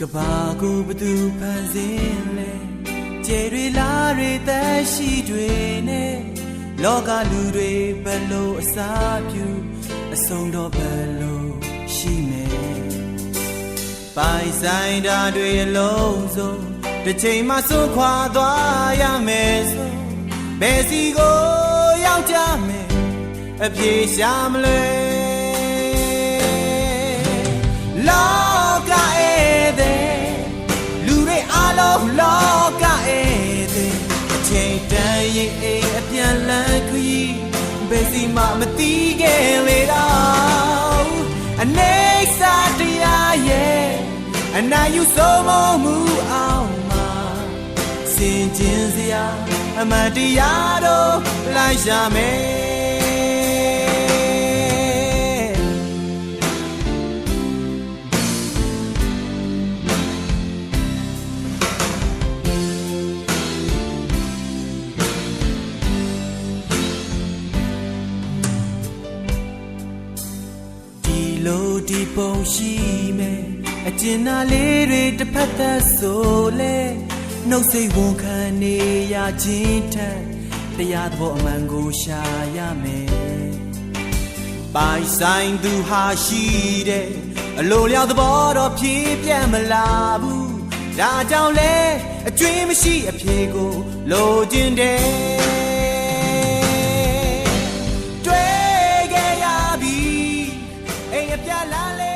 ကဘာကိုဘသူဖန်ဆင်းလဲကျေတွေလားတွေသက်ရှိတွေနဲ့လောကလူတွေဘယ်လိုအစာပြုအဆုံးတော့ဘယ်လိုရှိမယ်ပိုင်ဆိုင်တာတွေအလုံးစုံတစ်ချိန်မှစွန့်ခွာသွားရမယ်ဆိုဘယ်စီကိုရောက်ကြမယ်အပြေရှာမလွယ်လော န်ရင်အိမ်အပြန်လန်းခရီးဘယ်စီမှမတီးခဲ့လေတော့အနေစာတရားရဲ့အနာယူဆုံးမမှုအောင်မှာစင်ကျင်စရာအမှန်တရားတော့လိုက်ရှာမယ် လိုဒီပုံရှိမယ်အကျဉ်းသားလေးတွေတစ်ဖက်သက်ဆိုလဲနှုတ်စိတ်ဝန်ခံနေရခြင်းထက်တရားသဘောအမှန်ကိုရှာရမယ်ပိုင်ဆိုင်သူဟာရှိတဲ့အလိုလျောက်သဘောတော့ဖြည့်ပြတ်မလာဘူးဒါကြောင့်လဲအကျွေးမရှိအဖြေကိုလိုချင်တယ် ya la ley.